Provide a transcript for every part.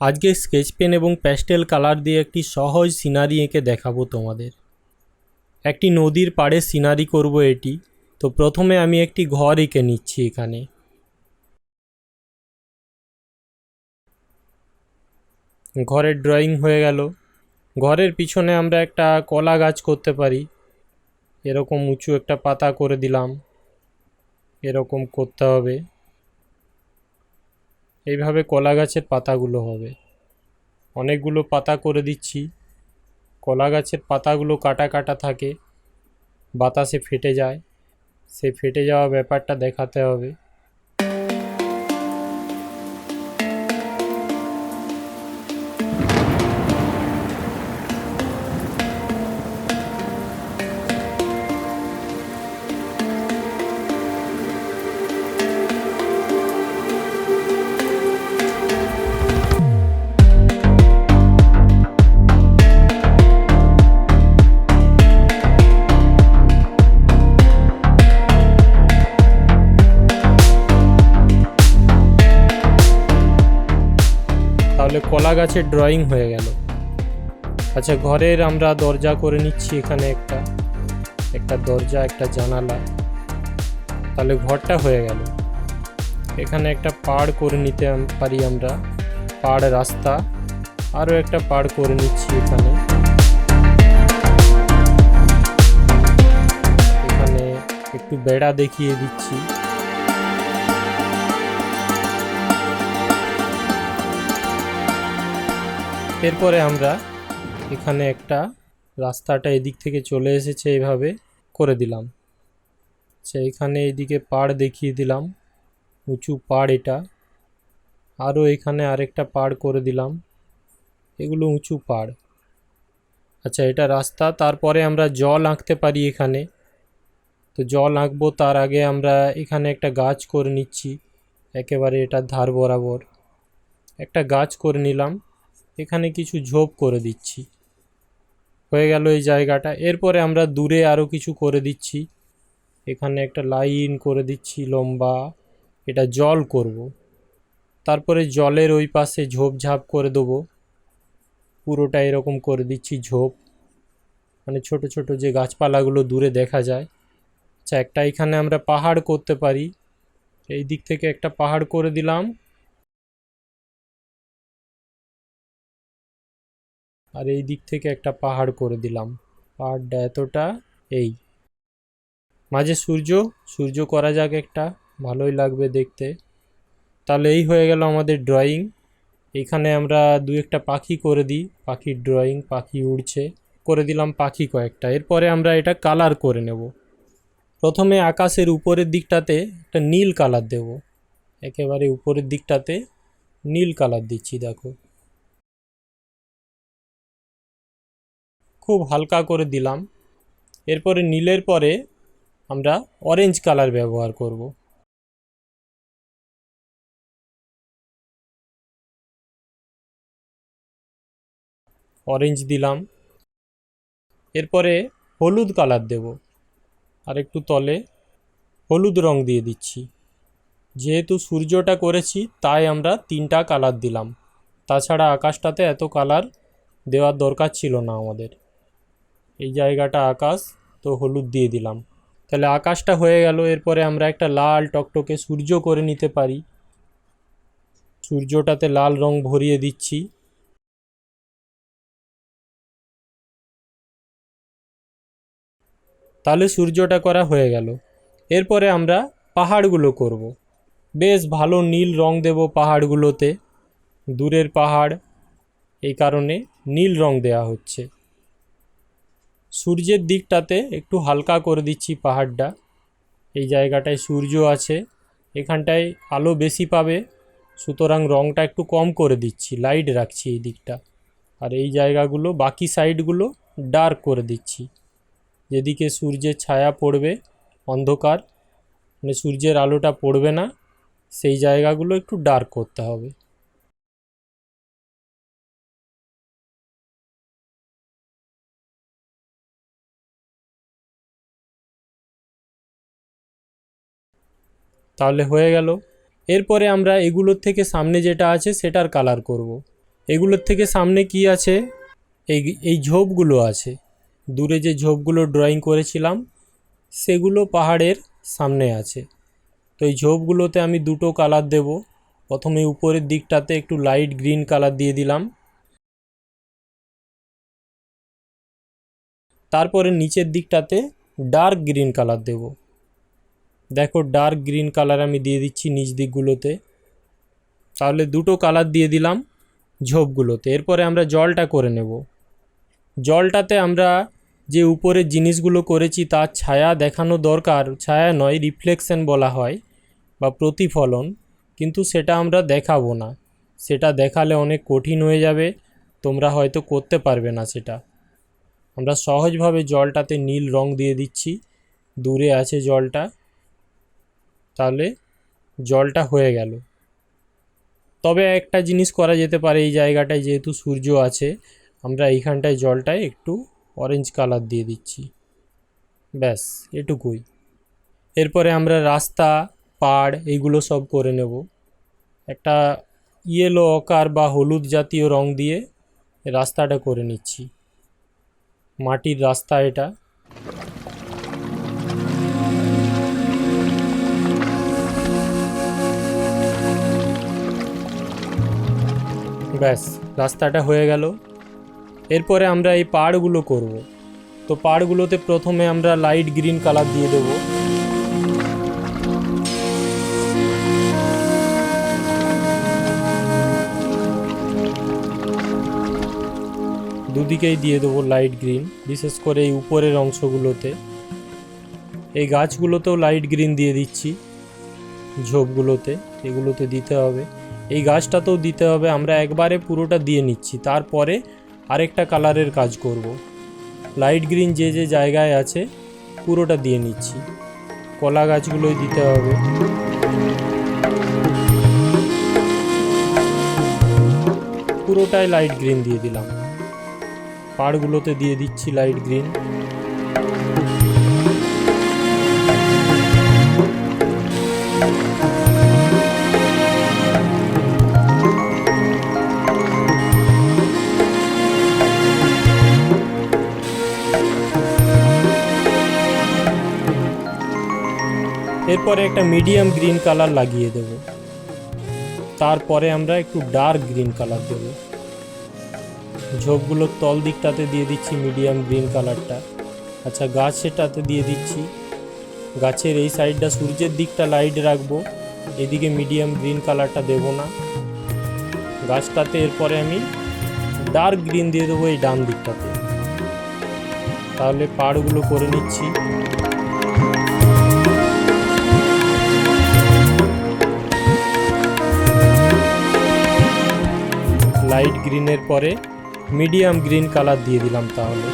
আজকে sketch pen এবং pastel colour দিয়ে একটি সহজ সিনারি এঁকে দেখাবো তোমাদের। একটি নদীর পাড়ে সিনারি করব এটি। তো প্রথমে আমি একটি ঘর এঁকে নিচ্ছি এখানে। ঘরের ড্রয়িং হয়ে গেল। ঘরের পিছনে আমরা একটা কলা গাছ করতে পারি। এরকম উঁচু একটা পাতা করে দিলাম। এরকম করতে হবে। এইভাবে কলা গাছের পাতাগুলো হবে। অনেকগুলো পাতা করে দিচ্ছি। কলা গাছের পাতাগুলো কাটা কাটা থাকে। বাতাসে ফেটে যায়। সেই ফেটে যাওয়া ব্যাপারটা দেখাতে হবে। কলা গাছের ড্রয়িং হয়ে গেল। আচ্ছা ঘরের আমরা দরজা করে নিচ্ছি এখানে একটা। একটা দরজা, একটা জানালা। তাহলে ঘরটা হয়ে গেল। এখানে একটা পাড় করে নিতে পারি আমরা। পাড় রাস্তা। আরও একটা পাড় করে নিচ্ছি এখানে একটু বেড়া দেখিয়ে দিচ্ছি। এরপরে আমরা এখানে একটা রাস্তাটা এদিক থেকে চলে এসেছে এইভাবে করে দিলাম। আচ্ছা এখানে এইদিকে পাড় দেখিয়ে দিলাম। উঁচু পাড় এটা। আরও এখানে আরেকটা পাড় করে দিলাম। এগুলো উঁচু পাড়। আচ্ছা এটা রাস্তা। তারপরে আমরা জল আঁকতে পারি এখানে। তো জল আঁকবো তার আগে আমরা এখানে একটা গাছ করে নিচ্ছি। একেবারে এটার ধার বরাবর। একটা গাছ করে নিলাম। এখানে কিছু ঝোপ করে দিচ্ছি। হয়ে গেল এই জায়গাটা। এরপরে আমরা দূরে আরও কিছু করে দিচ্ছি। এখানে একটা লাইন করে দিচ্ছি লম্বা। এটা জল করব। তারপরে জলের ওই পাশে ঝোপঝাপ করে দেবো। পুরোটা এরকম করে দিচ্ছি ঝোপ। মানে ছোট ছোট যে গাছপালাগুলো দূরে দেখা যায়। আচ্ছা একটা এখানে আমরা পাহাড় করতে পারি। এই দিক থেকে একটা পাহাড় করে দিলাম। আর এই দিক থেকে একটা পাহাড় করে দিলাম। পাহাড়টা এতটা এই। মাঝে সূর্য সূর্য করা যাক একটা, ভালোই লাগবে দেখতে। তাহলে এই হয়ে গেল আমাদের ড্রয়িং এখানে আমরা দু একটা পাখি করে দিই, পাখির ড্রয়িং পাখি উড়ছে। করে দিলাম পাখি কয়েকটা। এরপরে আমরা এটা কালার করে নেব। প্রথমে আকাশের উপরের দিকটাতে একটা নীল কালার দেব। একেবারে উপরের দিকটাতে নীল কালার দিচ্ছি, দেখো। খুব হালকা করে দিলাম। এরপরে নীলের পরে আমরা অরেঞ্জ কালার ব্যবহার করব। অরেঞ্জ দিলাম। এরপরে হলুদ কালার দেব। আর একটু তলে হলুদ রং দিয়ে দিচ্ছি। যেহেতু সূর্যটা করেছি, তাই আমরা তিনটা কালার দিলাম। তাছাড়া আকাশটাতে এত কালার দেওয়ার দরকার ছিল না আমাদের। এই জায়গাটা আকাশ, তো হলুদ দিয়ে দিলাম। তাহলে আকাশটা হয়ে গেল, এরপরে আমরা একটা লাল টকটকে সূর্য করে নিতে পারি। সূর্যটাতে লাল রং ভরিয়ে দিচ্ছি। তাহলে সূর্যটা করা হয়ে গেল। এরপরে আমরা পাহাড়গুলো করব। বেশ ভালো নীল রং দেব পাহাড়গুলোতে। দূরের পাহাড়, এই কারণে নীল রং দেয়া হচ্ছে। সূর্যের দিকটাতে একটু হালকা করে দিচ্ছি পাহাড়টা। এই জায়গাটায় সূর্য আছে, এখানটায় আলো বেশি পাবে, সুতরাং রংটা একটু কম করে দিচ্ছি লাইট রাখছি এই দিকটা। আর এই জায়গাগুলো, বাকি সাইডগুলো ডার্ক করে দিচ্ছি। যেদিকে সূর্যের ছায়া পড়বে, অন্ধকার মানে সূর্যের আলোটা পড়বে না, সেই জায়গাগুলো একটু ডার্ক করতে হবে। তাহলে হয়ে গেল। এরপরে আমরা এগুলোর থেকে সামনে যেটা আছে সেটার কালার করব। এগুলোর থেকে সামনে কি আছে? এই এই ঝোপগুলো আছে। দূরে যে ঝোপগুলো ড্রয়িং করেছিলাম, সেগুলো পাহাড়ের সামনে আছে। তো এই ঝোপগুলোতে আমি দুটো কালার দেব। প্রথমে উপরের দিকটাতে একটু লাইট গ্রিন কালার দিয়ে দিলাম। তারপরে নিচের দিকটাতে ডার্ক গ্রিন কালার দেব। দেখো ডার্ক গ্রিন কালার আমি দিয়ে দিচ্ছি নিচ দিকগুলোতে। তাহলে দুটো কালার দিয়ে দিলাম ঝোপগুলোতে। এরপরে আমরা জলটা করে নেব। জলটাতে আমরা যে উপরের জিনিসগুলো করেছি তার ছায়া দেখানো দরকার। ছায়া নয় রিফ্লেকশন বলা হয় বা প্রতিফলন। কিন্তু সেটা আমরা দেখাবো না। সেটা দেখালে অনেক কঠিন হয়ে যাবে। তোমরা হয়তো করতে পারবে না সেটা। আমরা সহজভাবে জলটাতে নীল রং দিয়ে দিচ্ছি। দূরে আছে জলটা। তাহলে জলটা হয়ে গেল। তবে একটা জিনিস করা যেতে পারে, এই জায়গাটায় যেহেতু সূর্য আছে, আমরা এইখানটায় জলটায় একটু অরেঞ্জ কালার দিয়ে দিচ্ছি। ব্যাস, এটুকুই। এরপরে আমরা রাস্তা, পাড় এইগুলো সব করে নেব। একটা ইয়েলো অকার বা হলুদ জাতীয় রং দিয়ে রাস্তাটা করে নিচ্ছি। মাটির রাস্তা এটা। ব্যাস, রাস্তাটা হয়ে গেল। এরপরে আমরা এই পাড়গুলো করব। তো পাড়গুলোতে প্রথমে আমরা লাইট গ্রিন কালার দিয়ে দেবো। দুদিকেই দিয়ে দেবো লাইট গ্রিন বিশেষ করে এই উপরের অংশগুলোতে। এই গাছগুলোতেও লাইট গ্রিন দিয়ে দিচ্ছি, ঝোপগুলোতে, এগুলোতে দিতে হবে। এই গাছটাতেও দিতে হবে, আমরা একবারে পুরোটা দিয়ে নিচ্ছি। তারপরে আরেকটা কালারের কাজ করব। লাইট গ্রিন যে যে জায়গায় আছে, পুরোটা দিয়ে নিচ্ছি। কলা গাছগুলোই দিতে হবে। পুরোটাই লাইট গ্রিন দিয়ে দিলাম। পাড়গুলোতে দিয়ে দিচ্ছি লাইট গ্রিন। এরপরে একটা মিডিয়াম গ্রিন কালার লাগিয়ে দেব। তারপরে আমরা একটু ডার্ক গ্রিন কালার দেব। ঝোপগুলোর তল দিকটাতে দিয়ে দিচ্ছি মিডিয়াম গ্রিন কালারটা আচ্ছা গাছেটাতে দিয়ে দিচ্ছি। গাছের এই সাইডটা সূর্যের দিকটা লাইট রাখব। এদিকে মিডিয়াম গ্রিন কালারটা দেব না। গাছটাতে এরপরে আমি ডার্ক গ্রিন দিয়ে দেবো এই ডান দিকটাতে। তাহলে পাড়গুলো করে নিচ্ছি। লাইট গ্রিনের পরে মিডিয়াম গ্রিন কালার দিয়ে দিলাম তাহলে।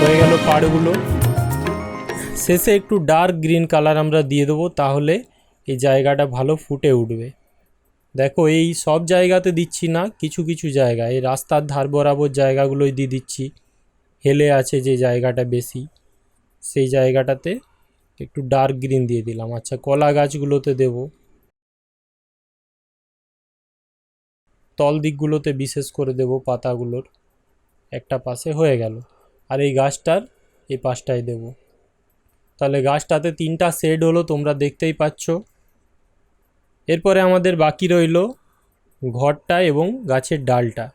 হয়ে গেল পাড়গুলো। শেষে একটু ডার্ক গ্রিন কালার আমরা দিয়ে দেবো তাহলে এই জায়গাটা ভালো ফুটে উঠবে। দেখো এই সব জায়গাতে দিচ্ছি না, কিছু কিছু জায়গায় এই রাস্তার ধার বরাবর জায়গাগুলোই দিয়ে দিচ্ছি। হেলে আছে যে জায়গাটা বেশি, সেই জায়গাটাতে একটু ডার্ক গ্রিন দিয়ে দিলাম। আচ্ছা কলা গাছগুলোতে দেবো। তল দিকগুলোতে বিশেষ করে দেব পাতাগুলোর। একটা পাশে হয়ে গেল। আর এই গাছটার এই পাশটায় দেব। তাহলে গাছটাতে তিনটা শেড হলো, তোমরা দেখতেই পাচ্ছ। এরপরে আমাদের বাকি রইল ঘরটা এবং গাছের ডালটা।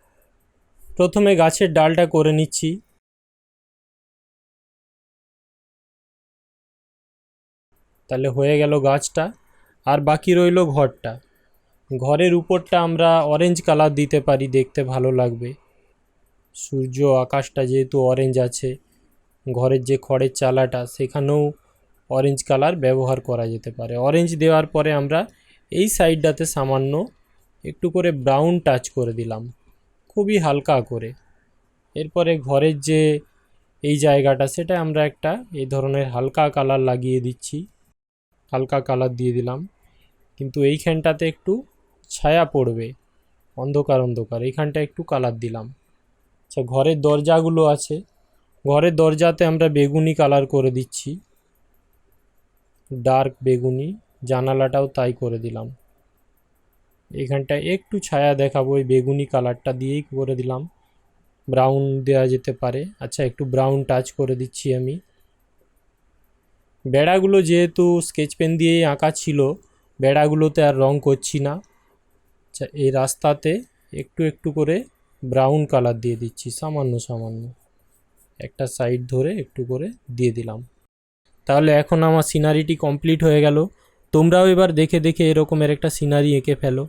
প্রথমে গাছের ডালটা করে নিচ্ছি। তাহলে হয়ে গেল গাছটা। আর বাকি রইল ঘরটা। ঘরের উপরটা আমরা অরেঞ্জ কালার দিতে পারি, দেখতে ভালো লাগবে। সূর্য, আকাশটা যেহেতু অরেঞ্জ আছে, ঘরের যে খড়ের চালাটা, সেখানেও অরেঞ্জ কালার ব্যবহার করা যেতে পারে। অরেঞ্জ দেওয়ার পরে আমরা এই সাইডটাতে সামান্য একটু করে ব্রাউন টাচ করে দিলাম, খুবই হালকা করে। এরপরে ঘরের যে এই জায়গাটা, সেটা আমরা একটা এই ধরনের হালকা কালার লাগিয়ে দিচ্ছি, হালকা কালার দিয়ে দিলাম। কিন্তু এইখানটাতে একটু ছায়া পড়বে, অন্ধকার অন্ধকার। এইখানটা একটু কালার দিলাম। আচ্ছা ঘরের দরজাগুলো আছে। ঘরের দরজাতে আমরা বেগুনি কালার করে দিচ্ছি। ডার্ক বেগুনি, জানালাটাও তাই করে দিলাম। এখানটা একটু ছায়া দেখাবো, ওই বেগুনি কালারটা দিয়েই করে দিলাম। ব্রাউন দেওয়া যেতে পারে। আচ্ছা একটু ব্রাউন টাচ করে দিচ্ছি আমি। বেড়াগুলো যেহেতু স্কেচ পেন দিয়েই আঁকা ছিল, বেড়াগুলোতে আর রং করছি না। আচ্ছা এই রাস্তাতে একটু একটু করে ব্রাউন কালার দিয়ে দিচ্ছি, সামান্য সামান্য। একটা সাইড ধরে একটু করে দিয়ে দিলাম। তাহলে এখন আমার সিনারিটি কমপ্লিট হয়ে গেল। তোমরাও এবার দেখে দেখে এরকমের একটা সিনারি এঁকে ফেলো।